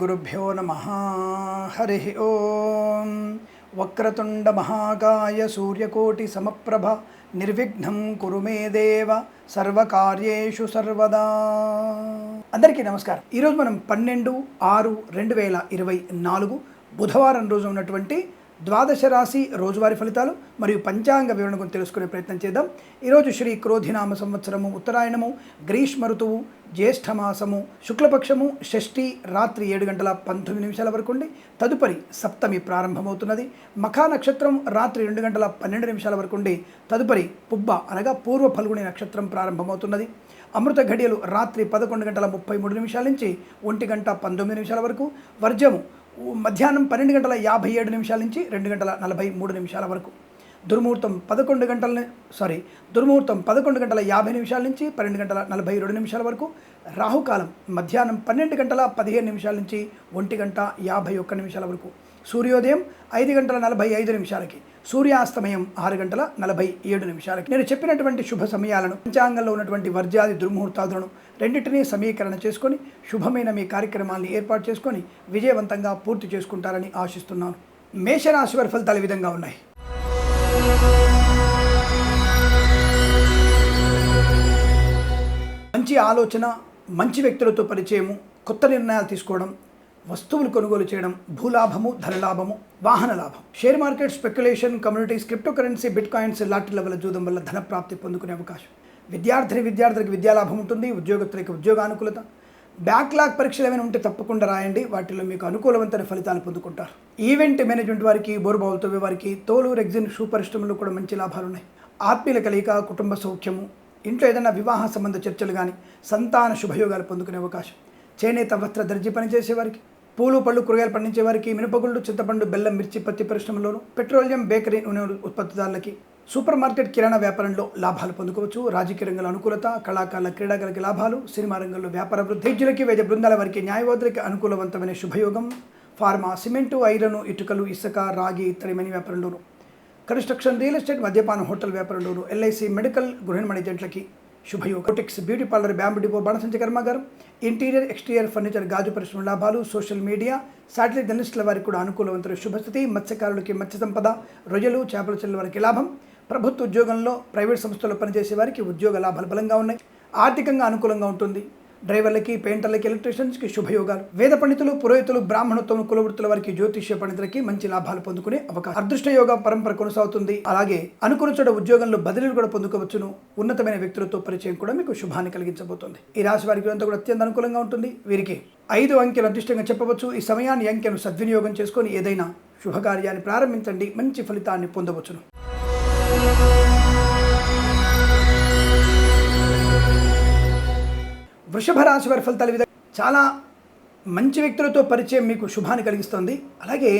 గురుభ్యో నమ హరి ఓం వక్రతుండ మహాకాయ సూర్యకోటి సమప్రభ నిర్విఘ్నం కురు మే దేవ సర్వకార్యేషు సర్వదా అందరికీ నమస్కారం. ఈరోజు మనం పన్నెండు ఆరు రెండు వేల ఇరవై నాలుగు బుధవారం రోజు ఉన్నటువంటి ద్వాదశ రాశి రోజువారీ ఫలితాలు మరియు పంచాంగ వివరణ గురించి తెలుసుకునే ప్రయత్నం చేద్దాం. ఈరోజు శ్రీ క్రోధినామ సంవత్సరము ఉత్తరాయణము గ్రీష్మ ఋతువు జ్యేష్ఠమాసము శుక్లపక్షము షష్ఠి రాత్రి ఏడు గంటల పంతొమ్మిది నిమిషాల వరకు ఉండి తదుపరి సప్తమి ప్రారంభమవుతున్నది. మఖా నక్షత్రం రాత్రి రెండు గంటల పన్నెండు నిమిషాల వరకు ఉండి తదుపరి పుబ్బ అనగా పూర్వ ఫల్గుని నక్షత్రం ప్రారంభమవుతున్నది. అమృత ఘడియలు రాత్రి పదకొండు గంటల ముప్పై మూడు నిమిషాల నుంచి ఒంటి గంట పంతొమ్మిది నిమిషాల వరకు వర్జము మధ్యాహ్నం పన్నెండు గంటల యాభై ఏడు నిమిషాల నుంచి రెండు గంటల నలభై మూడు నిమిషాల వరకు. దుర్ముహూర్తం పదకొండు గంటల సారీ దుర్ముహూర్తం పదకొండు గంటల యాభై నిమిషాల నుంచి పన్నెండు గంటల నలభై రెండు నిమిషాల వరకు. రాహుకాలం మధ్యాహ్నం పన్నెండు గంటల పదిహేను నిమిషాల నుంచి ఒంటి గంట యాభై ఒక్క నిమిషాల వరకు. సూర్యోదయం ఐదు గంటల నలభై ఐదు నిమిషాలకి. సూర్యాస్తమయం ఆరు గంటల నలభై ఏడు నిమిషాలకి. నేను చెప్పినటువంటి శుభ సమయాలను పంచాంగంలో ఉన్నటువంటి వర్జాది దుర్ముహూర్తాదులను రెండింటినీ సమీకరణ చేసుకొని శుభమైన మీ కార్యక్రమాన్ని ఏర్పాటు చేసుకొని విజయవంతంగా పూర్తి చేసుకుంటారని ఆశిస్తున్నాను. మేషరాశి వారి ఫలితాలు విధంగా ఉన్నాయి. మంచి ఆలోచన మంచి వ్యక్తులతో పరిచయము కొత్త నిర్ణయాలు తీసుకోవడం వస్తువులు కొనుగోలు చేయడం భూలాభము ధనలాభము వాహన లాభం. Share market speculation communities crypto currency bitcoins లాటరీల వల్ల చూడడం వల్ల ధన ప్రాప్తి పొందుకునే అవకాశం. విద్యార్థిని విద్యార్థులకు విద్యాలాభం ఉంటుంది ఉద్యోగస్తులకు ఉద్యోగానుకూలత బ్యాక్లాగ్ పరీక్షలు ఏమైనా ఉంటే తప్పకుండా రాయండి వాటిలో మీకు అనుకూలవంతమైన ఫలితాలు పొందుకుంటారు. ఈవెంట్ మేనేజ్మెంట్ వారికి బోరుబావులతో వారికి తోలు రెగ్జిన్ షూ పరిశ్రమలో కూడా మంచి లాభాలు ఉన్నాయి ఆత్మీయుల కలయిక కుటుంబ సౌఖ్యము ఇంట్లో ఏదైనా వివాహ సంబంధ చర్చలు కానీ సంతాన శుభయోగాలు పొందుకునే అవకాశం. చేనేత వస్త్ర దర్జీ పనిచేసేవారికి పూలు పళ్ళు కూరగాయలు పండించే వారికి మినపగుళ్ళు చింతపండు బెల్లం మిర్చి పత్తి పరిశ్రమలోను పెట్రోలియం బేకరీ నూనె ఉత్పత్తిదారులకి సూపర్ మార్కెట్ కిరాణా వ్యాపారంలో లాభాలు పొందుకోవచ్చు. రాజకీయ రంగంలో అనుకూలత కళాకారుల క్రీడాకారులకి లాభాలు సినిమా రంగంలో వ్యాపార వృద్ధిజ్యులకి వైద్య బృందాల వారికి న్యాయవాదులకి అనుకూలవంతమైన శుభయోగం. ఫార్మా సిమెంటు ఐరను ఇటుకలు ఇసుక రాగి ఇతరమైన వ్యాపారంలోను. కన్స్ట్రక్షన్ రియల్ ఎస్టేట్ మద్యపాన హోటల్ వ్యాపారంలోను ఎల్ఐసి మెడికల్ గృహ ఏజెంట్లకి శుభయోగ కోటెక్స్ బ్యూటీ పార్లర్ బ్యాంబు డిపో బాణసంచ కర్మాగారం ఇంటీరియర్ ఎక్స్టీరియర్ ఫర్నిచర్ గాజు పరిశ్రమ లాభాలు సోషల్ మీడియా శాటిలైట్ జర్నలిస్టుల వారికి కూడా అనుకూలవంతులు. శుభస్థితి మత్స్యకారులకి మత్స్య సంపద రొయ్యలు చేపల చెల్లెల వారికి లాభం. ప్రభుత్వ ఉద్యోగంలో ప్రైవేట్ సంస్థల్లో పనిచేసే వారికి ఉద్యోగ లాభాలు బలంగా ఉన్నాయి. ఆర్థికంగా అనుకూలంగా ఉంటుంది. డ్రైవర్లకి పెయింటర్లకి ఎలక్ట్రీషియన్స్కి శుభయోగాలు. వేద పండితులు పురోహితులు బ్రాహ్మణత్వం కులవృత్తుల వారికి జ్యోతిష్య పండితులకి మంచి లాభాలు పొందుకునే అవకాశం. అదృష్ట యోగ పరంపర కొనసాగుతుంది. అలాగే అనుకున్న చోట ఉద్యోగంలో బదిలీలు కూడా పొందుకోవచ్చును. ఉన్నతమైన వ్యక్తులతో పరిచయం కూడా మీకు శుభాన్ని కలిగించబోతుంది. ఈ రాశి వారికి అంతా కూడా అత్యంత అనుకూలంగా ఉంటుంది. వీరికి ఐదు అంకెలు అదృష్టంగా చెప్పవచ్చు. ఈ సమయాన్ని అంకెను సద్వినియోగం చేసుకొని ఏదైనా శుభకార్యాన్ని ప్రారంభించండి. మంచి ఫలితాన్ని పొందవచ్చును. వృషభ రాశి వారి ఫలితాల విధంగా చాలా మంచి వ్యక్తులతో పరిచయం మీకు శుభాన్ని కలిగిస్తుంది. అలాగే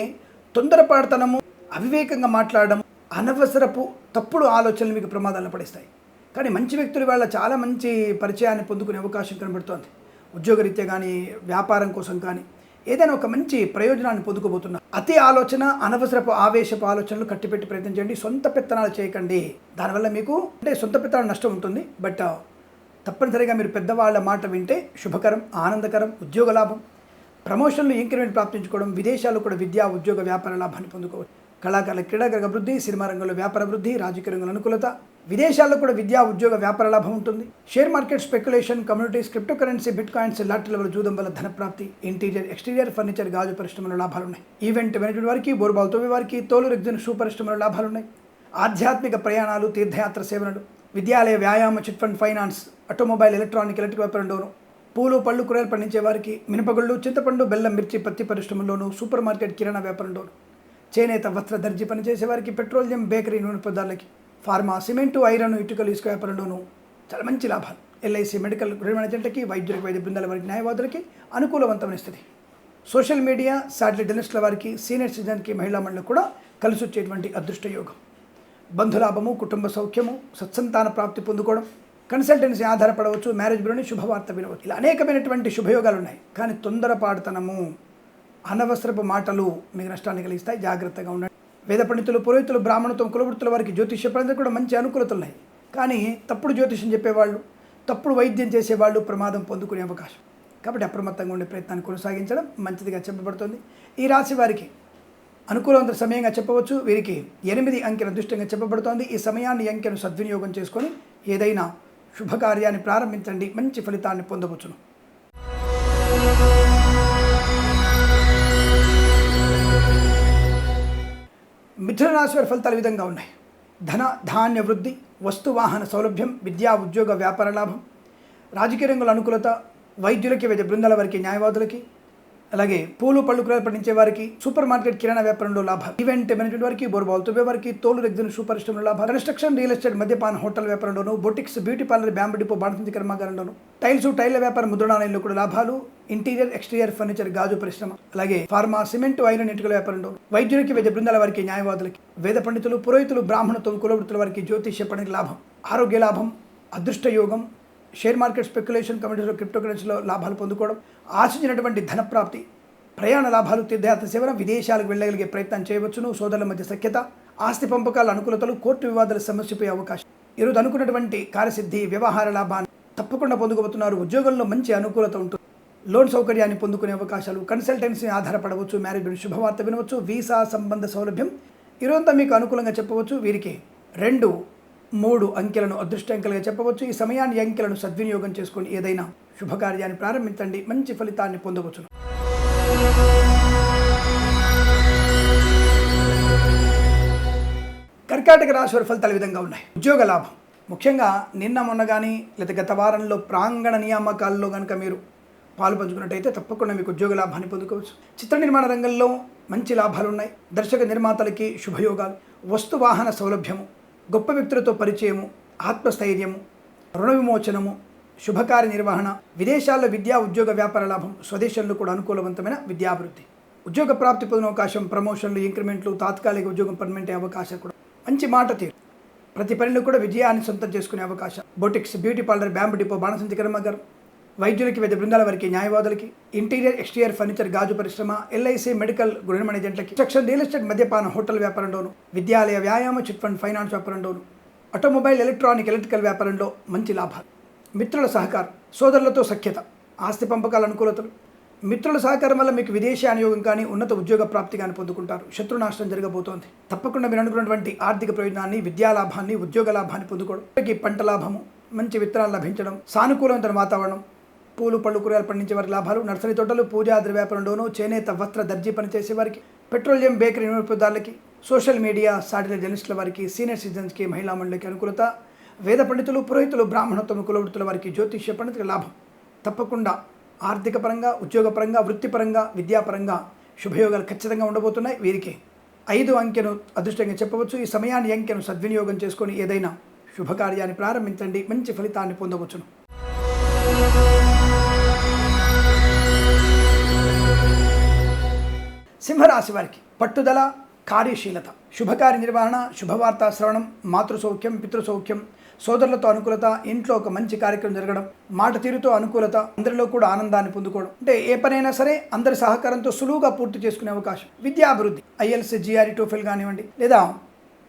తొందరపాటుతనము అవివేకంగా మాట్లాడడం అనవసరపు తప్పుడు ఆలోచనలు మీకు ప్రమాదాలను పడిస్తాయి. కానీ మంచి వ్యక్తుల వల్ల చాలా మంచి పరిచయాన్ని పొందుకునే అవకాశం కనబడుతోంది. ఉద్యోగరీత్యా కానీ వ్యాపారం కోసం కానీ ఏదైనా ఒక మంచి ప్రయోజనాన్ని పొందుకోబోతున్నారు. అతి ఆలోచన అనవసరపు ఆవేశపు ఆలోచనలు కట్టిపెట్టి ప్రయత్నం చేయండి. సొంత పెత్తనాలు చేయకండి. దానివల్ల మీకు అంటే సొంత పెత్తనాలు నష్టం ఉంటుంది. బట్ తప్పనిసరిగా మీరు పెద్దవాళ్ళ మాట వింటే శుభకరం ఆనందకరం ఉద్యోగ లాభం. ప్రమోషన్లు ఇంక్రిమెంట్ ప్రాప్తించుకోవడం విదేశాల్లో కూడా విద్యా ఉద్యోగ వ్యాపార లాభాన్ని పొందుకోవచ్చు. కళాకారుల క్రీడాకార అభివృద్ధి సినిమా రంగంలో వ్యాపార అభివృద్ధి రాజకీయ రంగంలో అనుకూలత. విదేశాల్లో కూడా విద్యా ఉద్యోగ వ్యాపార లాభం ఉంటుంది. Share market speculation communities crypto currency bitcoins లాటరీల వల్ల జూదం వల్ల ధనప్రాప్తి ఇంటీరియర్ ఎక్స్టీరియర్ ఫర్నిచర్ గాజు పరిశ్రమలో లాభాలు ఉన్నాయి ఈవెంట్ మేనేజ్మెంట్ వారికి బోర్బాల్ తోవి వారికి తోలు రెగ్జిన్ షూ పరిశ్రమలో లాభాలు ఉన్నాయి ఆధ్యాత్మిక ప్రయాణాలు తీర్థయాత్ర సేవలు విద్యాలయ వ్యాయామ chit fund finance automobile electronic electric వ్యాపారంలోను పూలు పళ్ళు కూరలు పండించే వారికి మినపగుళ్ళు చింతపండు బెల్లం మిర్చి పత్తి పరిశ్రమలోను సూపర్ మార్కెట్ కిరాణా వ్యాపారంలోను చేనేత వస్త్ర దర్జీ పనిచేసే వారికి పెట్రోలియం బేకరీ నూనె పదార్థాలకి ఫార్మా సిమెంటు ఐరన్ ఇటుకలు ఇసుక వ్యాపారంలోను చాలా మంచి లాభాలు. ఎల్ఐసి మెడికల్ గృహ ఏజెంట్లకి వైద్యులకి వైద్య బృందాల వారికి న్యాయవాదులకి అనుకూలవంతమైన స్థితి. సోషల్ మీడియా శాటిలైట్ జర్నలిస్టుల వారికి సీనియర్ సిటిజన్కి మహిళా మండలి కూడా కలిసి వచ్చేటువంటి అదృష్ట యోగం బంధులాభము కుటుంబ సౌఖ్యము సత్సంతాన ప్రాప్తి పొందుకోవడం కన్సల్టెన్సీ ఆధారపడవచ్చు మ్యారేజ్ బ్యూరోని శుభవార్త వినవచ్చు. ఇలా అనేకమైనటువంటి శుభయోగాలు ఉన్నాయి కానీ తొందరపాటుతనము అనవసరపు మాటలు మీకు నష్టాన్ని కలిగిస్తాయి. జాగ్రత్తగా ఉండండి. వేద పండితులు పురోహితులు బ్రాహ్మణత్వం కులవృత్తుల వారికి జ్యోతిష్య పండితులు కూడా మంచి అనుకూలతలు ఉన్నాయి కానీ తప్పుడు జ్యోతిష్యం చెప్పేవాళ్ళు తప్పుడు వైద్యం చేసేవాళ్ళు ప్రమాదం పొందుకునే అవకాశం. కాబట్టి అప్రమత్తంగా ఉండే ప్రయత్నాన్ని కొనసాగించడం మంచిదిగా చెప్పబడుతుంది. ఈ రాశి వారికి అనుకూలవంత సమయంగా చెప్పవచ్చు. వీరికి ఎనిమిది అంకెల దృష్టంగా చెప్పబడుతోంది. ఈ సమయాన్ని అంకెను సద్వినియోగం చేసుకొని ఏదైనా శుభకార్యాన్ని ప్రారంభించండి. మంచి ఫలితాన్ని పొందవచ్చును. మిథున రాశి వారి ఫలితాలు విధంగా ఉన్నాయి. ధన ధాన్య వృద్ధి వస్తు వాహన సౌలభ్యం విద్యా ఉద్యోగ వ్యాపార లాభం రాజకీయ రంగుల అనుకూలత వైద్యులకి వైద్య బృందాల వారికి న్యాయవాదులకి అలాగే పూలు పళ్ళు కూరలు పండించే వారికి సూపర్ మార్కెట్ కిరాణా వ్యాపారంలో లాభం ఈవెంట్ మేనేజ్మెంట్ వారికి బోర్బాల్ తువ్వే వారికి తోలు రెగ్జిన్ షూ పరిశ్రమలో లాభం కన్స్ట్రక్షన్ రియల్ ఎస్టేట్ మద్యపాన hotel వ్యాపారంలోను boutiques beauty parlour bamboo depot బాణసంచి కర్మాగారంలోను. టైల్స్ టైల్ వ్యాపార ముద్రణాలయంలో కూడా లాభాలు. ఇంటీరియర్ ఎక్స్టీరియర్ ఫర్నిచర్ గాజు పరిశ్రమ. అలాగే ఫార్మా సిమెంట్ ఐరన్ ఇటుకల వ్యాపారంలో వైద్యులకి వైద్య బృందాల వారికి న్యాయవాదులకి వేద పండితులు పురోహితులు బ్రాహ్మణత్వం కులవృత్తుల వారికి జ్యోతిష్య పండితుల లాభం. ఆరోగ్య లాభం అదృష్ట యోగం షేర్ మార్కెట్ స్పెక్యులేషన్ కమిటీలో క్రిప్టో కరెన్సీలో లాభాలు పొందుకోవడం ఆశించినటువంటి ధన ప్రాప్తి ప్రయాణ లాభాలు తీర్థయాత్ర సేవన విదేశాలకు వెళ్ళగలిగే ప్రయత్నం చేయవచ్చును. సోదరుల మధ్య సఖ్యత ఆస్తి పంపకాల అనుకూలతలు కోర్టు వివాదాల సమస్యపోయే అవకాశం. ఈరోజు అనుకున్నటువంటి కార్యసిద్ధి వ్యవహార లాభాన్ని తప్పకుండా పొందుకోబోతున్నారు. ఉద్యోగంలో మంచి అనుకూలత ఉంటుంది. లోన్ సౌకర్యాన్ని పొందుకునే అవకాశాలు కన్సల్టెన్సీని ఆధారపడవచ్చు మ్యారేజ్ శుభవార్త వినవచ్చు వీసా సంబంధ సౌలభ్యం. ఈరోజంతా మీకు అనుకూలంగా చెప్పవచ్చు. వీరికి రెండు మూడు అంకెలను అదృష్ట అంకెలుగా చెప్పవచ్చు. ఈ సమయాన్ని అంకెలను సద్వినియోగం చేసుకుని ఏదైనా శుభకార్యాన్ని ప్రారంభించండి. మంచి ఫలితాన్ని పొందవచ్చును. కర్కాటక రాశి వారి ఫలితాలు విధంగా ఉన్నాయి. ఉద్యోగ లాభం. ముఖ్యంగా నిన్న మొన్న కానీ లేదా గత వారంలో ప్రాంగణ నియామకాల్లో కనుక మీరు పాలు పంచుకున్నట్టయితే తప్పకుండా మీకు ఉద్యోగ లాభాన్ని పొందుకోవచ్చు. చిత్ర నిర్మాణ రంగంలో మంచి లాభాలు ఉన్నాయి దర్శక నిర్మాతలకి శుభయోగాలు. వస్తు వాహన సౌలభ్యము. గొప్ప వ్యక్తులతో పరిచయము ఆత్మస్థైర్యము రుణ విమోచనము శుభకార్య నిర్వహణ విదేశాల్లో విద్యా ఉద్యోగ వ్యాపార లాభం స్వదేశంలో కూడా అనుకూలవంతమైన విద్యాభివృద్ధి. ఉద్యోగ ప్రాప్తి పొందిన అవకాశం ప్రమోషన్లు ఇంక్రిమెంట్లు తాత్కాలిక ఉద్యోగం పర్మనెంట్ అవకాశం కూడా. మంచి మాట తీరు. ప్రతి పనిలో కూడా విజయాన్ని సొంతం చేసుకునే అవకాశం. Boutiques beauty parlour bamboo depot బాణసంచి కర్మగారు. వైద్యులకి వివిధ బృందాల వారికి న్యాయవాదులకి ఇంటీరియర్ ఎక్స్టీరియర్ ఫర్నిచర్ గాజు పరిశ్రమ ఎల్ఐసి మెడికల్ గృహ ఏజెంట్లకి సెక్షన్ రియల్ ఎస్టేట్ మద్యపాన హోటల్ వ్యాపారంలోను విద్యాలయ వ్యాయామ చిట్ ఫండ్ ఫైనాన్స్ వ్యాపారంలోను ఆటోమొబైల్ ఎలక్ట్రానిక్ ఎలక్ట్రికల్ వ్యాపారంలో మంచి లాభాలు. మిత్రుల సహకారం సోదరులతో సఖ్యత ఆస్తి పంపకాల అనుకూలతలు. మిత్రుల సహకారం వల్ల మీకు విదేశీ అనియోగం కానీ ఉన్నత ఉద్యోగ ప్రాప్తి కానీ పొందుకుంటారు. శత్రునాశనం జరగబోతోంది. తప్పకుండా మీరు అనుకున్నటువంటి ఆర్థిక ప్రయోజనాన్ని విద్యా లాభాన్ని ఉద్యోగ లాభాన్ని పొందుకోవడం పంట లాభము మంచి విత్తనాలు లభించడం సానుకూలమైన వాతావరణం పూలు పళ్ళు కూరగాయలు పండించే వారికి లాభాలు. నర్సరీ తోటలు పూజా ద్రవ్యాపారంలోనూ చేనేత వస్త్ర దర్జీ పనిచేసే వారికి పెట్రోలియం బేకరీ వినియోగదారులకి సోషల్ మీడియా సాటిలైట్ జర్నలిస్టుల వారికి సీనియర్ సిటిజన్స్కి మహిళా మండలికి అనుకూలత. వేద పండితులు పురోహితులు బ్రాహ్మణత్వం కులవృత్తుల వారికి జ్యోతిష్య పండితుల లాభం. తప్పకుండా ఆర్థిక పరంగా ఉద్యోగపరంగా వృత్తిపరంగా విద్యాపరంగా శుభయోగాలు ఖచ్చితంగా ఉండబోతున్నాయి. వీరికి ఐదు అంకెను అదృష్టంగా చెప్పవచ్చు. ఈ సమయాన్ని అంకెను సద్వినియోగం చేసుకొని ఏదైనా శుభకార్యాన్ని ప్రారంభించండి. మంచి ఫలితాన్ని పొందవచ్చును. సింహరాశి వారికి పట్టుదల కార్యశీలత శుభకార్య నిర్వహణ శుభవార్త శ్రవణం మాతృసౌఖ్యం పితృసౌఖ్యం సోదరులతో అనుకూలత ఇంట్లో ఒక మంచి కార్యక్రమం జరగడం మాట తీరుతో అనుకూలత అందరిలో కూడా ఆనందాన్ని పొందుకోవడం. అంటే ఏ పనైనా సరే అందరి సహకారంతో సులువుగా పూర్తి చేసుకునే అవకాశం. విద్యాభివృద్ధి ఐఎల్సీ జిఆర్ఈ టోఫెల్ కానివ్వండి లేదా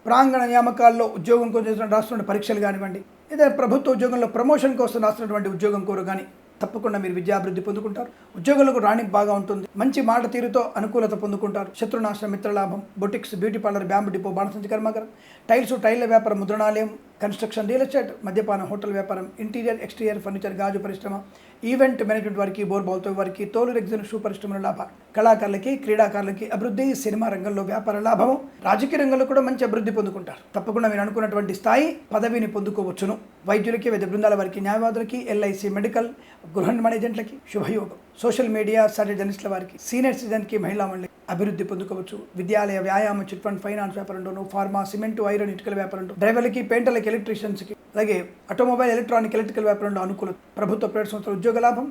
ప్రాంగణ నియామకాల్లో ఉద్యోగం కోసం రాస్తున్న పరీక్షలు కానివ్వండి లేదా ప్రభుత్వ ఉద్యోగంలో ప్రమోషన్ కోసం రాస్తున్నటువంటి ఉద్యోగం కోరు కానీ తప్పకుండా మీరు విద్యాభివృద్ధి పొందుకుంటారు. ఉద్యోగులకు రాణింపు బాగా ఉంటుంది. మంచి మాట తీరుతో అనుకూలత పొందుకుంటారు. శత్రునాశన మిత్రలాభం boutiques beauty parlour bamboo depot బాణసంచి కర్మాగారం టైల్స్ టైల్ల వ్యాపారం ముద్రణాలయం కన్స్ట్రక్షన్ రియల్ ఎస్టేట్ మద్యపాన హోటల్ వ్యాపారం ఇంటీరియర్ ఎక్స్టీరియర్ ఫర్నిచర్ గాజు పరిశ్రమ ఈవెంట్ మేనేజ్మెంట్ వారికి బోర్బాల్తో వారికి తోలు రెగ్జిన్ షూ పరిశ్రమల లాభాలు కళాకారులకి క్రీడాకారులకి అభివృద్ధి సినిమా రంగంలో వ్యాపార లాభము రాజకీయ రంగంలో కూడా మంచి అభివృద్ధి పొందుకుంటారు. తప్పకుండా మీరు అనుకున్నటువంటి స్థాయి పదవిని పొందుకోవచ్చును. వైద్యులకి వైద్య బృందాల వారికి న్యాయవాదులకి ఎల్ఐసి మెడికల్ గృహ మేనేజెంట్లకి శుభయోగం. సోషల్ మీడియా సాటిలైట్ జర్నలిస్టుల వారికి సీనియర్ సిటిజన్కి మహిళా మండలి అభివృద్ధి పొందుకోవచ్చు. విద్యాలయ వ్యాయామ చిట్ ఫండ్ ఫైనాన్స్ వ్యాపారంలోను ఫార్మా సిమెంట్ ఐరన్ ఇటుకల వ్యాపారంలో డ్రైవర్లకి పెయింటర్లకి ఎలక్ట్రీషియన్స్కి అలాగే ఆటోమొబైల్ ఎలక్ట్రానిక్ ఎలక్ట్రికల్ వ్యాపారంలో అనుకూలత ప్రభుత్వ ప్రైవేట్ సంస్థల ఉద్యోగ లాభం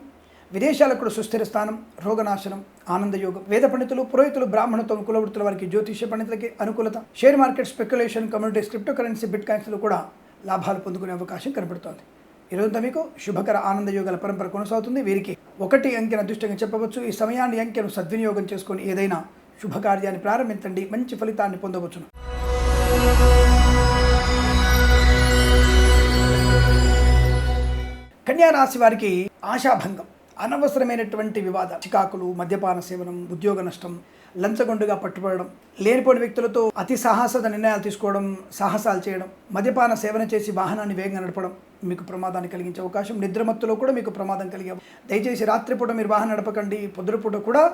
విదేశాలకు కూడా సుస్థిర స్థానం రోగనాశనం ఆనందయోగం వేద పండితులు పురోహితులు బ్రాహ్మణత్వం కులవృత్తుల వారికి జ్యోతిష్య పండితులకి అనుకూలత. Share market speculation communities crypto currency bit కాయిన్స్లో కూడా లాభాలు పొందుకునే అవకాశం కనబడుతోంది. ఈరోజు మీకు శుభకర ఆనంద యోగాల పరంపర కొనసాగుతుంది. వీరికి ఒకటి అంకెను అదృష్టంగా చెప్పవచ్చు. ఈ సమయాన్ని అంకెను సద్వినియోగం చేసుకొని ఏదైనా శుభకార్యాన్ని ప్రారంభించండి. మంచి ఫలితాన్ని పొందవచ్చును. కన్యా రాశి వారికి ఆశాభంగం అనవసరమైనటువంటి వివాద చికాకులు మద్యపాన సేవనం ఉద్యోగ నష్టం లంచగొండుగా పట్టుబడడం లేనిపోని వ్యక్తులతో అతి సాహసత నిర్ణయాలు తీసుకోవడం సాహసాలు చేయడం మద్యపాన సేవన చేసి వాహనాన్ని వేగంగా నడపడం మీకు ప్రమాదాన్ని కలిగించే అవకాశం. నిద్రమత్తులో కూడా మీకు ప్రమాదం కలిగే దయచేసి రాత్రిపూట మీరు వాహనం నడపకండి పొద్దుపూట కూడా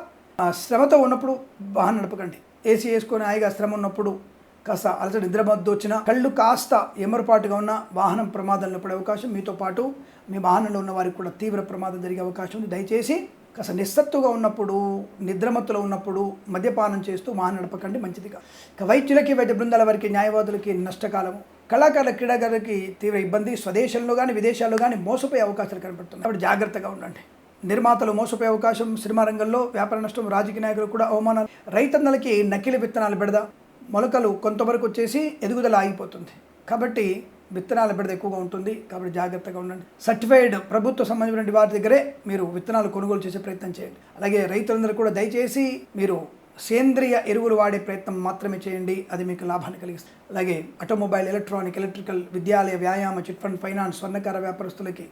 శ్రమతో ఉన్నప్పుడు వాహనం నడపకండి. ఏసీ వేసుకొని హాయిగా శ్రమ ఉన్నప్పుడు కాస్త అలసట నిద్రమద్దు వచ్చిన కళ్ళు కాస్త ఎమరపాటుగా ఉన్న వాహనం ప్రమాదంలో పడే అవకాశం. మీతో పాటు మీ వాహనంలో ఉన్న వారికి కూడా తీవ్ర ప్రమాదం జరిగే అవకాశం ఉంది. దయచేసి కాస్త నిస్సత్తుగా ఉన్నప్పుడు నిద్రమత్తులో ఉన్నప్పుడు మద్యపానం చేస్తూ వాహనం నడపకండి మంచిది కాదు ఇక వైద్యులకి వైద్య బృందాల వారికి న్యాయవాదులకి నష్టకాలము. కళాకారుల క్రీడాకారులకి తీవ్ర ఇబ్బంది. స్వదేశంలో కానీ విదేశాల్లో కానీ మోసపోయే అవకాశాలు కనబడుతున్నాయి కాబట్టి జాగ్రత్తగా ఉండండి. నిర్మాతలు మోసపోయే అవకాశం సినిమా రంగంలో వ్యాపార నష్టం రాజకీయ నాయకులు కూడా అవమానాలు. రైతన్నలకి నకిలీ విత్తనాలు పెడదా? మొలకలు కొంతవరకు వచ్చేసి ఎదుగుదల ఆగిపోతుంది. కాబట్టి విత్తనాల బిడద ఎక్కువగా ఉంటుంది. కాబట్టి జాగ్రత్తగా ఉండండి. సర్టిఫైడ్ ప్రభుత్వ సంబంధించిన వారి దగ్గరే మీరు విత్తనాలు కొనుగోలు చేసే ప్రయత్నం చేయండి. అలాగే రైతులందరూ కూడా దయచేసి మీరు సేంద్రియ ఎరువులు వాడే ప్రయత్నం మాత్రమే చేయండి. అది మీకు లాభాన్ని కలిగిస్తుంది. అలాగే ఆటోమొబైల్ ఎలక్ట్రానిక్ ఎలక్ట్రికల్ విద్యాలయ వ్యాయామ చిట్ ఫండ్ ఫైనాన్స్ స్వర్ణకార వ్యాపారస్తులకి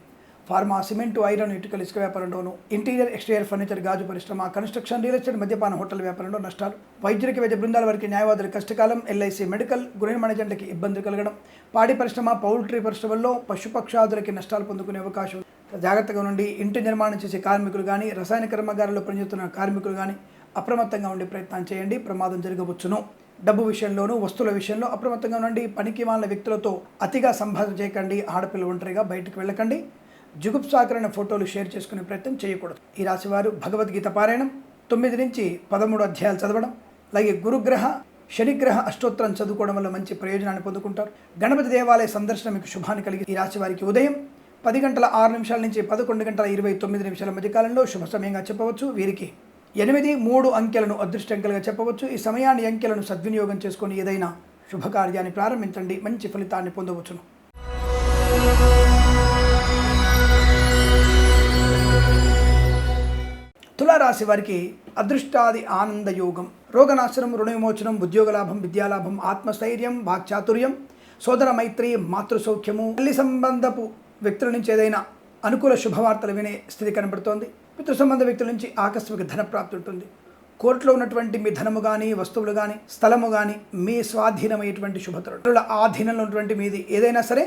ఫార్మా సిమెంట్ ఐరన్ ఇటుకలు ఇసుక వ్యాపారంలోను ఇంటీరియర్ ఎక్స్టీరియర్ ఫర్నిచర్ గాజు పరిశ్రమ కన్స్ట్రక్షన్ రియల్ ఎస్టేట్ మద్యపాన హోటల్ వ్యాపారంలో నష్టాలు. వైద్యులకి వైద్య బృందాల వారికి న్యాయవాదుల కష్టకాలం ఎల్ఐసి మెడికల్ గృహ మేనేజర్లకి ఇబ్బందులు కలగడం పాడి పరిశ్రమ పౌల్ట్రీ పరిశ్రమల్లో పశుపక్షాదులకి నష్టాలు పొందుకునే అవకాశం జాగ్రత్తగా నుండి ఇంటి నిర్మాణం చేసే కార్మికులు కానీ రసాయన కర్మాగారాల్లో పనిచేస్తున్న కార్మికులు కానీ అప్రమత్తంగా ఉండే ప్రయత్నం చేయండి. ప్రమాదం జరగవచ్చును. డబ్బు విషయంలోనూ వస్తువుల విషయంలో అప్రమత్తంగా ఉండండి. పనికి మాలిన వ్యక్తులతో అతిగా సంభాషణ చేయకండి. ఆడపిల్ల ఒంటరిగా బయటకు వెళ్ళకండి. జుగుప్సాకరణ ఫోటోలు షేర్ చేసుకునే ప్రయత్నం చేయకూడదు. ఈ రాశివారు భగవద్గీత పారాయణం తొమ్మిది నుంచి పదమూడు అధ్యాయాలు చదవడం అలాగే గురుగ్రహ శనిగ్రహ అష్టోత్తరం చదువుకోవడం వల్ల మంచి ప్రయోజనాన్ని పొందుకుంటారు. గణపతి దేవాలయ సందర్శన మీకు శుభాన్ని కలిగి ఈ రాశి వారికి ఉదయం పది గంటల ఆరు నిమిషాల నుంచి పదకొండు గంటల ఇరవై తొమ్మిది నిమిషాల మధ్యకాలంలో శుభ సమయంగా చెప్పవచ్చు. వీరికి ఎనిమిది మూడు అంకెలను అదృష్టంకెలుగా చెప్పవచ్చు. ఈ సమయాన్ని అంకెలను సద్వినియోగం చేసుకొని ఏదైనా శుభకార్యాన్ని ప్రారంభించండి. మంచి ఫలితాన్ని పొందవచ్చును. రాశి వారికి అదృష్టాది ఆనంద యోగం. రోగనాశనం రుణ విమోచనం ఉద్యోగలాభం విద్యాలాభం ఆత్మస్థైర్యం వాక్చాతుర్యం సోదర మైత్రి మాతృసౌఖ్యము తల్లి సంబంధపు వ్యక్తుల నుంచి ఏదైనా అనుకూల శుభవార్తలు వినే స్థితి కనబడుతోంది. పితృ సంబంధ వ్యక్తుల నుంచి ఆకస్మిక ధన ప్రాప్తి ఉంటుంది. కోర్టులో ఉన్నటువంటి మీ ధనము కానీ వస్తువులు కానీ స్థలము కానీ మీ స్వాధీనమైనటువంటి శుభతరుణుల ఆధీనంలో ఉన్నటువంటి మీది ఏదైనా సరే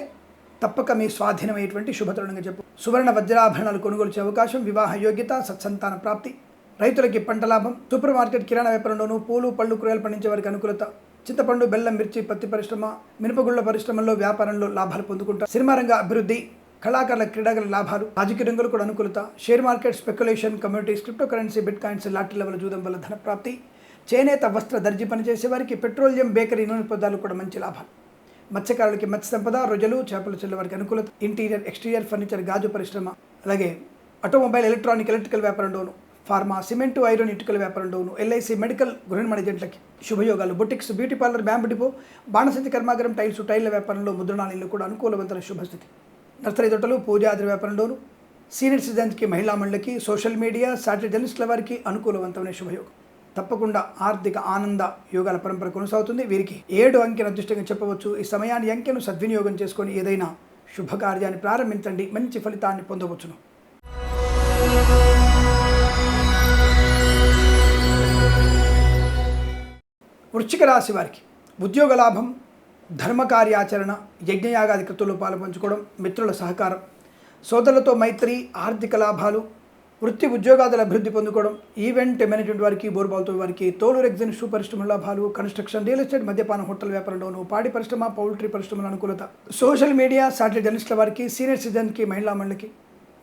తప్పక మీ స్వాధీనమైనటువంటి శుభతరుణంగా చెప్పు. సువర్ణ వజ్రాభరణాలు కొనుగోలు చేసే అవకాశం వివాహ యోగ్యత సత్సంతాన ప్రాప్తి రైతులకి పంట లాభం సూపర్ మార్కెట్ కిరాణా వ్యాపారంలోనూ పూలు పళ్ళు కూరగాయలు పండించే వారికి అనుకూలత చింతపండు బెల్లం మిర్చి పత్తి పరిశ్రమ మినపగుళ్ళ పరిశ్రమల్లో వ్యాపారంలో లాభాలు పొందుకుంటారు. సినిమా రంగ అభివృద్ధి కళాకారుల క్రీడాగల లాభాలు రాజకీయ రంగులు కూడా అనుకూలత. Share market speculation communities crypto currency bitcoins lottery level జూదం వల్ల ధన ప్రాప్తి. చేనేత వస్త్ర దర్జీ పనిచేసే వారికి పెట్రోలియం బేకరీ నూనె పదార్థాలు కూడా మంచి లాభాలు. మత్స్యకారులకి మత్స్య సంపద రొజలు చేపలు చెల్లె వారికి అనుకూలత. ఇంటీరియర్ ఎక్స్టీరియర్ ఫర్నిచర్ గాజు పరిశ్రమ అలాగే ఆటోమొబైల్ ఎలక్ట్రానిక్ ఎలక్ట్రికల్ వ్యాపారంలోను ఫార్మా సిమెంటు ఐరన్ ఇటుకల వ్యాపారంలోను ఎల్ఐసి మెడికల్ గృహ మేనేజెంట్లకి శుభయోగాలు. Boutiques beauty parlour bamboo depot బాణసతి కర్మాగారం టైల్స్ టైల్ల వ్యాపారంలో ముద్రణాలయంలో కూడా అనుకూలవంతమైన శుభస్థితి. నర్సరీ తోటలు పూజాద్రి వ్యాపారంలోను సీనియర్ సిటిజన్స్కి మహిళా మండలికి సోషల్ మీడియా సాటిలైట్ జర్నలిస్టుల వారికి అనుకూలవంతమైన శుభయోగం. తప్పకుండా ఆర్థిక ఆనంద యోగాల పరంపర కొనసాగుతుంది. వీరికి ఏడు అంకెను అదృష్టంగా చెప్పవచ్చు. ఈ సమయాన్ని అంకెను సద్వినియోగం చేసుకొని ఏదైనా శుభకార్యాన్ని ప్రారంభించండి. మంచి ఫలితాన్ని పొందవచ్చును. వృశ్చిక రాశి వారికి ఉద్యోగ లాభం ధర్మ కార్యాచరణ యజ్ఞయాగాది కృతులు పాలు పంచుకోవడం మిత్రుల సహకారం సోదరులతో మైత్రి ఆర్థిక లాభాలు వృత్తి ఉద్యోగాదుల అభివృద్ధి పొందుకోవడం ఈవెంట్ మేనేజ్మెంట్ వారికి బోర్బాల్తో వారికి తోలు రెగ్జిన్ షూ పరిశ్రమ లాభాలు కన్స్ట్రక్షన్ రియల్ ఎస్టేట్ మద్యపాన హోటల్ వ్యాపారంలోను పాడి పరిశ్రమ పౌల్ట్రీ పరిశ్రమల అనుకూలత. సోషల్ మీడియా సాటిలైట్ జర్నలిస్టుల వారికి సీనియర్ సిటిజన్కి మహిళా మండలికి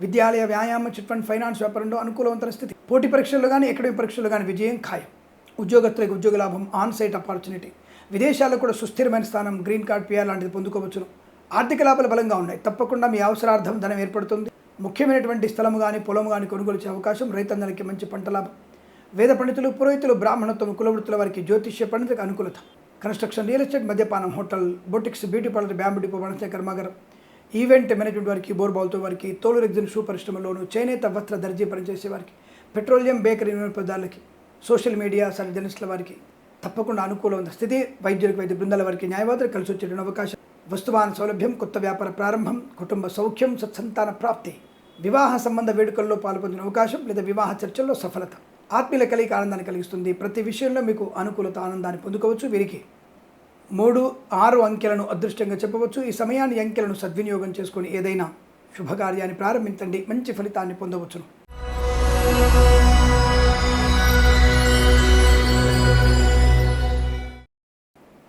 విద్యాలయ వ్యాయామ చిట్ ఫండ్ ఫైనాన్స్ వ్యాపారంలో అనుకూలవంతమైన స్థితి. పోటీ పరీక్షల్లో కానీ అకాడమిక్ పరీక్షల్లో కానీ విజయం ఖాయం. ఉద్యోగస్తులకు ఉద్యోగ లాభం ఆన్ సైట్ ఆపర్చునిటీ విదేశాల్లో కూడా సుస్థిరమైన స్థానం గ్రీన్ కార్డ్ పిఆర్ లాంటిది పొందుకోవచ్చును. ఆర్థిక లాభాలు బలంగా ఉన్నాయి. తప్పకుండా మీ అవసరార్థం ధనం ఏర్పడుతుంది. ముఖ్యమైనటువంటి స్థలము కానీ పొలము కానీ కొనుగోలు చేసే అవకాశం రైతందరికీ మంచి పంట లాభం. వేద పండితులు పురోహితులు బ్రాహ్మణత్వం కులవృత్తుల వారికి జ్యోతిష్య పండితులకు అనుకూలత. కన్స్ట్రక్షన్ రియల్ ఎస్టేట్ మద్యపానం hotel boutiques beauty parlour bamboo depot వనసే కర్మాగారం. ఈవెంట్ మేనేజ్మెంట్ వారికి బోర్బాల్తో వారికి తోలు రెగ్జిన్ షూ పరిశ్రమలోను చేనేత వస్త్ర దర్జీ పనిచేసే వారికి పెట్రోలియం బేకరీ పదార్థాలకి సోషల్ మీడియా సరే జర్నలిస్టుల వారికి తప్పకుండా అనుకూలం స్థితి వైద్యులకు వైద్య బృందాల వారికి న్యాయవాదులు కలిసి వచ్చేటువంటి అవకాశం. వస్తువాన సౌలభ్యం కొత్త వ్యాపార ప్రారంభం కుటుంబ సౌఖ్యం సత్సంతాన ప్రాప్తి వివాహ సంబంధ వేడుకల్లో పాల్పొందిన అవకాశం లేదా వివాహ చర్చల్లో సఫలత. ఆత్మీయుల కలిగి ఆనందాన్ని కలిగిస్తుంది. ప్రతి విషయంలో మీకు అనుకూలత ఆనందాన్ని పొందుకోవచ్చు. వీరికి మూడు ఆరు అంకెలను అదృష్టంగా చెప్పవచ్చు. ఈ సమయాన్ని అంకెలను సద్వినియోగం చేసుకొని ఏదైనా శుభకార్యాన్ని ప్రారంభించండి. మంచి ఫలితాన్ని పొందవచ్చును.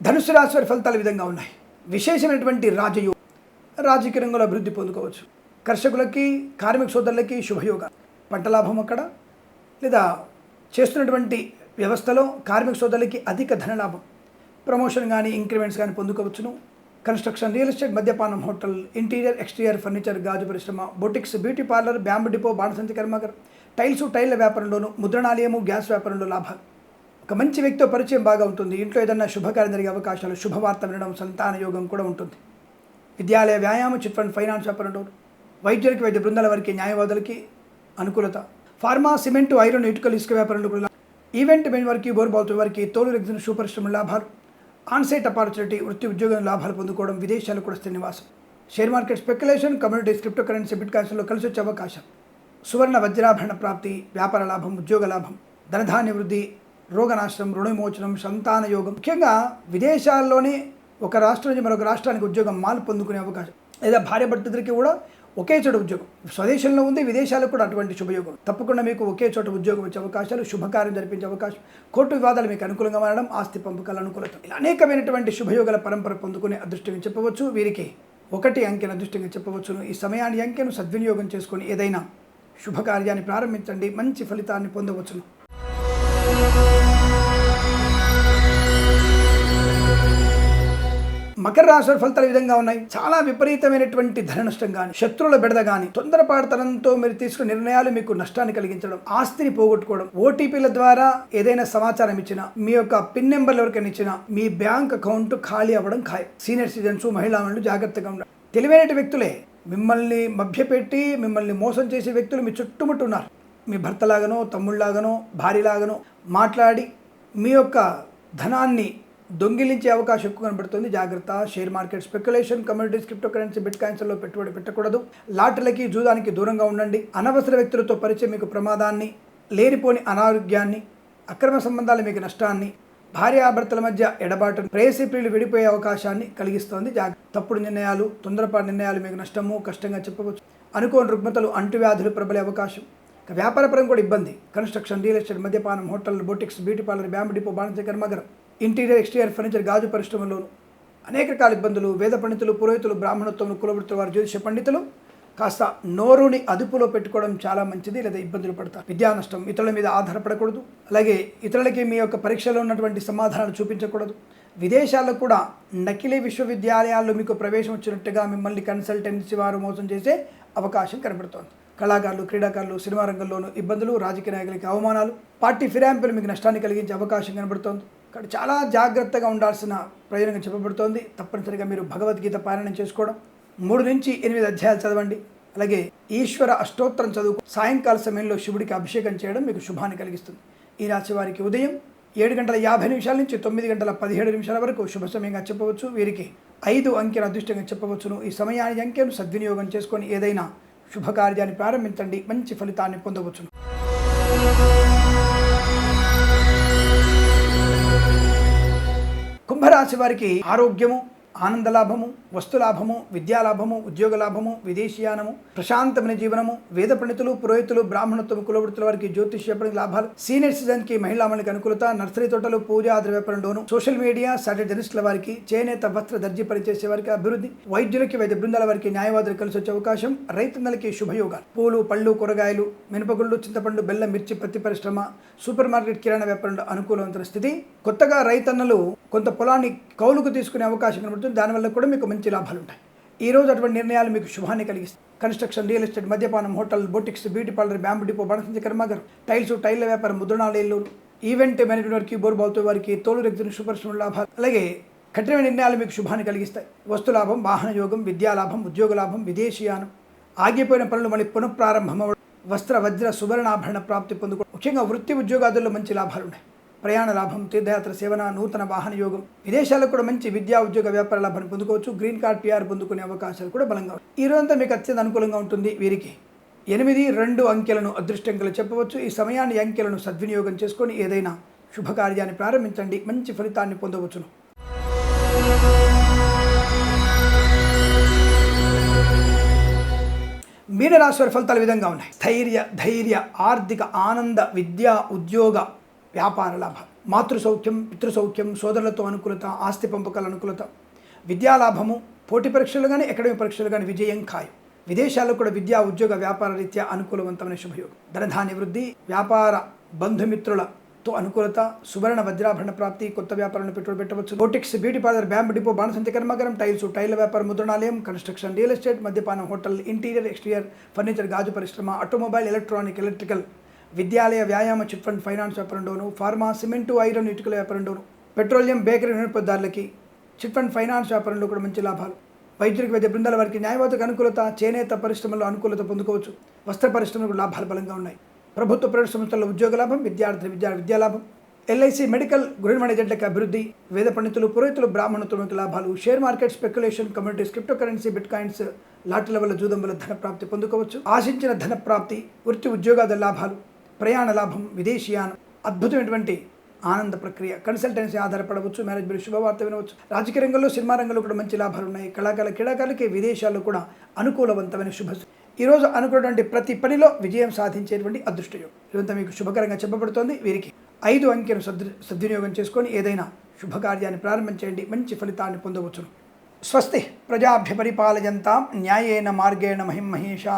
ధనుసు రాశి వారి ఫలితాలు విధంగా ఉన్నాయి. విశేషమైనటువంటి రాజయోగం రాజకీయ రంగంలో అభివృద్ధి పొందుకోవచ్చు. కర్షకులకి కార్మిక సోదరులకి శుభయోగ. పంట లాభం అక్కడ. లేదా చేస్తున్నటువంటి వ్యవస్థలో కార్మిక సోదరులకి అధిక ధనలాభం ప్రమోషన్ కానీ ఇంక్రిమెంట్స్ కానీ పొందుకోవచ్చును. కన్స్ట్రక్షన్ రియల్ ఎస్టేట్ మద్యపానం హోటల్ ఇంటీరియర్ ఎక్స్టీరియర్ ఫర్నిచర్ గాజు పరిశ్రమ boutiques beauty parlour bamboo depot బాణసంచి కర్మాగర్ టైల్స్ టైల్ల వ్యాపారంలోను ముద్రణాలయము గ్యాస్ వ్యాపారంలో లాభాలు. ఒక మంచి వ్యక్తితో పరిచయం బాగా ఉంటుంది. ఇంట్లో ఏదైనా శుభకార్యం జరిగే అవకాశాలు శుభవార్త వినడం సంతాన యోగం కూడా ఉంటుంది. విద్యాలయ వ్యాయామం చిట్ ఫండ్ ఫైనాన్స్ వ్యాపారంలో వైద్యులకి వైద్య బృందాల వారికి న్యాయవాదులకి అనుకూలత. ఫార్మా సిమెంట్ ఐరన్ ఇటుకలు ఇసుక వ్యాపారంలో కూడా ఈవెంట్ మెయిన్ వారికి బోర్బాల్తో వారికి తోలు రెగ్జిన్ షూ పరిశ్రమ లాభాలు. ఆన్సైట్ అపార్చునిటీ వృత్తి ఉద్యోగం లాభాలు పొందుకోవడం విదేశాలు కూడా శ్రీనివాసం. నివాసం share market speculation communities crypto currency bit కాయిన్స్లో కలిసి వచ్చే అవకాశం. సువర్ణ వజ్రాభరణ ప్రాప్తి వ్యాపార లాభం ఉద్యోగ లాభం ధనధాన్య వృద్ధి రోగనాశనం రుణవిమోచనం సంతాన యోగం ముఖ్యంగా విదేశాల్లోనే ఒక రాష్ట్రం నుంచి మరొక రాష్ట్రానికి ఉద్యోగం మాలు పొందుకునే అవకాశం. లేదా భార్య భర్తలకి కూడా ఒకే చోట ఉద్యోగం. స్వదేశంలో ఉంది విదేశాలకు కూడా అటువంటి శుభయోగం. తప్పకుండా మీకు ఒకే చోట ఉద్యోగం వచ్చే అవకాశాలు శుభకార్యం జరిపించే అవకాశం. కోర్టు వివాదాలు మీకు అనుకూలంగా మారడం ఆస్తి పంపకాల అనుకూలత. ఇలా అనేకమైనటువంటి శుభయోగాల పరంపర పొందుకునే అదృష్టంగా చెప్పవచ్చు. వీరికి ఒకటి అంకెను అదృష్టంగా చెప్పవచ్చును. ఈ సమయాన్ని అంకెను సద్వినియోగం చేసుకొని ఏదైనా శుభకార్యాన్ని ప్రారంభించండి. మంచి ఫలితాన్ని పొందవచ్చును. మకర రాశుల ఫలితాలు విధంగా ఉన్నాయి. చాలా విపరీతమైనటువంటి ధన నష్టం కానీ శత్రువుల బెడద కానీ తొందరపాటుతనంతో మీరు తీసుకున్న నిర్ణయాలు మీకు నష్టాన్ని కలిగించడం ఆస్తిని పోగొట్టుకోవడం ఓటీపీల ద్వారా ఏదైనా సమాచారం ఇచ్చినా మీ యొక్క పిన్ నెంబర్లు ఎవరికైనా ఇచ్చినా మీ బ్యాంక్ అకౌంట్ ఖాళీ అవ్వడం ఖాయం. సీనియర్ సిటిజన్స్ మహిళా మహిళలు జాగ్రత్తగా ఉండాలి. తెలివైన వ్యక్తులే మిమ్మల్ని మభ్యపెట్టి మిమ్మల్ని మోసం చేసే వ్యక్తులు మీ చుట్టుముట్టు ఉన్నారు. మీ భర్తలాగానో తమ్ముళ్ళలాగానో భార్యలాగానో మాట్లాడి మీ యొక్క ధనాన్ని దొంగిలించే అవకాశం ఎక్కువ కనబడుతుంది. జాగ్రత్త. Share market speculation communities crypto currency bit కాయిన్స్లో పెట్టుబడి పెట్టకూడదు. లాటరీలకి జూదానికి దూరంగా ఉండండి. అనవసర వ్యక్తులతో పరిచయం మీకు ప్రమాదాన్ని లేనిపోని అనారోగ్యాన్ని అక్రమ సంబంధాలు మీకు నష్టాన్ని భార్యాభర్తల మధ్య ఎడబాటును ప్రేయసి విడిపోయే అవకాశాన్ని కలిగిస్తోంది. జాగ్రత్త తప్పుడు నిర్ణయాలు తొందరపాటు నిర్ణయాలు మీకు నష్టము కష్టంగా చెప్పవచ్చు. అనుకోని రుగ్మతలు అంటువ్యాధులు ప్రబలే అవకాశం. వ్యాపారపరం కూడా ఇబ్బంది. కన్స్ట్రక్షన్ రియల్ ఎస్టేట్ మద్యపానం hotel boutiques beauty parlour bamboo depot బాణిజ్య కర్మాగరం ఇంటీరియర్ ఎక్స్టీరియర్ ఫర్నిచర్ గాజు పరిశ్రమలోను అనేక రకాల ఇబ్బందులు వేద పండితులు పురోహితులు బ్రాహ్మణోత్తములు కులవృత్తుల వారు జ్యోతిష పండితులు కాస్త నోరుని అదుపులో పెట్టుకోవడం చాలా మంచిది లేదా ఇబ్బందులు పడతారు. విద్యా నష్టం ఇతరుల మీద ఆధారపడకూడదు. అలాగే ఇతరులకి మీ యొక్క పరీక్షలో ఉన్నటువంటి సమాధానాలు చూపించకూడదు. విదేశాల్లో కూడా నకిలీ విశ్వవిద్యాలయాల్లో మీకు ప్రవేశం వచ్చినట్టుగా మిమ్మల్ని కన్సల్టెన్సీ వారు మోసం చేసే అవకాశం కనబడుతోంది. కళాకారులు క్రీడాకారులు సినిమా రంగంలోనూ ఇబ్బందులు రాజకీయ నాయకులకి అవమానాలు పార్టీ ఫిరాయింపులు మీకు నష్టాన్ని కలిగించే అవకాశం కనబడుతోంది. ఇక్కడ చాలా జాగ్రత్తగా ఉండాల్సిన ప్రయోజనం చెప్పబడుతోంది. తప్పనిసరిగా మీరు భగవద్గీత పారాయణం చేసుకోవడం. మూడు నుంచి ఎనిమిది అధ్యాయాలు చదవండి. అలాగే ఈశ్వర అష్టోత్తరం చదువు సాయంకాల సమయంలో శివుడికి అభిషేకం చేయడం మీకు శుభాన్ని కలిగిస్తుంది. ఈ రాశి వారికి ఉదయం ఏడు గంటల యాభై నిమిషాల నుంచి తొమ్మిది గంటల పదిహేడు నిమిషాల వరకు శుభ సమయంగా చెప్పవచ్చు. వీరికి ఐదు అంకెల అదృష్టంగా చెప్పవచ్చును. ఈ సమయాన్ని అంకెను సద్వినియోగం చేసుకొని ఏదైనా శుభకార్యాన్ని ప్రారంభించండి. మంచి ఫలితాన్ని పొందవచ్చును. కుంభరాశి వారికి ఆరోగ్యము ఆనందలాభము వస్తులాభము విద్యాలాభము ఉద్యోగ లాభము విదేశీయానము ప్రశాంతమైన జీవనము వేద పండితులు పురోహితులు బ్రాహ్మణత్వం కులవృత్తుల వారికి జ్యోతిష్య లాభాలు సీనియర్ సిటిజన్కి మహిళా అనుకూలత నర్సరీ తోటలు పూజ ద్రవ్యపరంలోను సోషల్ మీడియా సాటి జర్నలిస్టుల వారికి చేనేత వస్త్ర దర్జీ పనిచేసే వారికి అభివృద్ధి వైద్యులకి వైద్య బృందాల వారికి న్యాయవాదులు కలిసి వచ్చే అవకాశం రైతన్నలకి శుభయోగాలు. పూలు పళ్ళు కూరగాయలు మినపగుళ్ళు చింతపండు బెల్లం మిర్చి పత్తి పరిశ్రమ సూపర్ మార్కెట్ కిరాణా వ్యాపారంలో అనుకూలవంతమైన స్థితి కొత్తగా రైతన్నలు కొంత పొలాన్ని కౌలుకు తీసుకునే అవకాశం కనబడుతుంది. దానివల్ల కూడా మీకు మంచి లాభాలు ఉంటాయి. ఈ రోజు అటువంటి నిర్ణయాలు మీకు శుభాన్ని కలిగిస్తాయి. కన్స్ట్రక్షన్ రియల్ ఎస్టేట్ మద్యపానం hotel boutiques beauty parlour bamboo depot బణసించ కర్మాగర్ టైల్స్ టైల్ల వ్యాపారం ముద్రణాలయాలు ఈవెంట్ మేనేజ్మెంట్ వారికి బోర్బాల్తో వారికి తోలు రెగ్జిన్ శుభర్షణ లాభాలు. అలాగే కఠినమైన నిర్ణయాలు మీకు శుభాన్ని కలిగిస్తాయి. వస్తులాభం వాహన యోగం విద్యాలాభం ఉద్యోగ లాభం విదేశీయానం ఆగిపోయిన పనులు మళ్ళీ పునఃప్రారంభం వస్త్ర వజ్ర సువర్ణాభరణ ప్రాప్తి పొందుకోవడం. ముఖ్యంగా వృత్తి ఉద్యోగాదుల్లో మంచి లాభాలు ఉన్నాయి. ప్రయాణ లాభం తీర్థయాత్ర సేవన నూతన వాహన యోగం. విదేశాలకు కూడా మంచి విద్యా ఉద్యోగ వ్యాపార లాభాన్ని పొందుకోవచ్చు. గ్రీన్ కార్డ్ పిఆర్ పొందుకునే అవకాశాలు కూడా బలంగా ఉంటాయి ఈ రోజంతా మీకు అత్యంత అనుకూలంగా ఉంటుంది వీరికి. ఎనిమిది రెండు అంకెలను అదృష్టంగా చెప్పవచ్చు. ఈ సమయాన్ని అంకెలను సద్వినియోగం చేసుకొని ఏదైనా శుభకార్యాన్ని ప్రారంభించండి. మంచి ఫలితాన్ని పొందవచ్చును. మీనరాశి వారి ఫలితాలు విధంగా ఉన్నాయి. ధైర్య ధైర్య ఆర్థిక ఆనంద విద్య ఉద్యోగ వ్యాపార లాభం. మాతృసౌఖ్యం పితృసౌఖ్యం సోదరులతో అనుకూలత ఆస్తి పంపకాల అనుకూలత. విద్యాలాభము పోటీ పరీక్షలు కానీ అకాడమిక్ పరీక్షలు కానీ విజయం ఖాయం. విదేశాల్లో కూడా విద్యా ఉద్యోగ వ్యాపార రీత్యా అనుకూలవంతమైన శుభయోగం. ధనధాన్య వృద్ధి వ్యాపార బంధుమిత్రులతో అనుకూలత సువర్ణ వజ్రాభరణ ప్రాప్తి కొత్త వ్యాపారాలను పెట్టుబడి పెట్టవచ్చు. Boutiques beauty parlour bamboo depot బాణసంతి కర్మాగారం టైల్స్ టైల్ వ్యాపారం ముద్రణాలయం కన్స్ట్రక్షన్ రియల్ ఎస్టేట్ మద్యపానం హోటల్ ఇంటీరియర్ ఎక్స్టీరియర్ ఫర్నిచర్ గాజు పరిశ్రమ ఆటోమొబైల్ ఎలక్ట్రానిక్ ఎలక్ట్రికల్ విద్యాలయ వ్యాయామ చిట్ ఫండ్ ఫైనాన్స్ వ్యాపారంలోను ఫార్మా సిమెంటు ఐరన్ ఇటుకల వ్యాపారంలోను పెట్రోలియం బేకరీ వినియోగదారులకి చిట్ ఫండ్ ఫైనాన్స్ వ్యాపారంలో కూడా మంచి లాభాలు. వైద్యులకు వైద్య బృందాల వారికి న్యాయవాదిక అనుకూలత చేనేత పరిశ్రమలో అనుకూలత పొందుకోవచ్చు. వస్త్ర పరిశ్రమలకు లాభాలు బలంగా ఉన్నాయి. ప్రభుత్వ ప్రైవేట్ సంస్థల ఉద్యోగ లాభం విద్యార్థి విద్యా విద్యా లాభం ఎల్ఐసి మెడికల్ గృహ మేనేజెంట్లకు అభివృద్ధి వేద పండితులు పురోహితులు బ్రాహ్మణత్వంకి లాభాలు. Share market speculation communities crypto currency bit coins లాటల వల్ల జూదం వల్ల ధన ప్రాప్తి పొందుకోవచ్చు. ఆశించిన ధన ప్రాప్తి వృత్తి ఉద్యోగాల లాభాలు. ప్రయాణ లాభం విదేశీయానం అద్భుతమైనటువంటి ఆనంద ప్రక్రియ. కన్సల్టెన్సీ ఆధారపడవచ్చు మ్యారేజ్ బిల్ శుభవార్త వినవచ్చు. రాజకీయ రంగంలో సినిమా రంగంలో కూడా మంచి లాభాలు ఉన్నాయి. కళాకారుల క్రీడాకారులకి విదేశాల్లో కూడా అనుకూలవంతమైన శుభ ఈరోజు అనుకున్నటువంటి ప్రతి పనిలో విజయం సాధించేటువంటి అదృష్టయోగం ఇదంతా మీకు శుభకరంగా చెప్పబడుతోంది. వీరికి ఐదు అంకెను సద్ సద్వినియోగం చేసుకొని ఏదైనా శుభకార్యాన్ని ప్రారంభం చేయండి. మంచి ఫలితాన్ని పొందవచ్చును. స్వస్తి ప్రజాభ్య పరిపాలయంతాం న్యాయేన మార్గేణ మహిం మహేషా.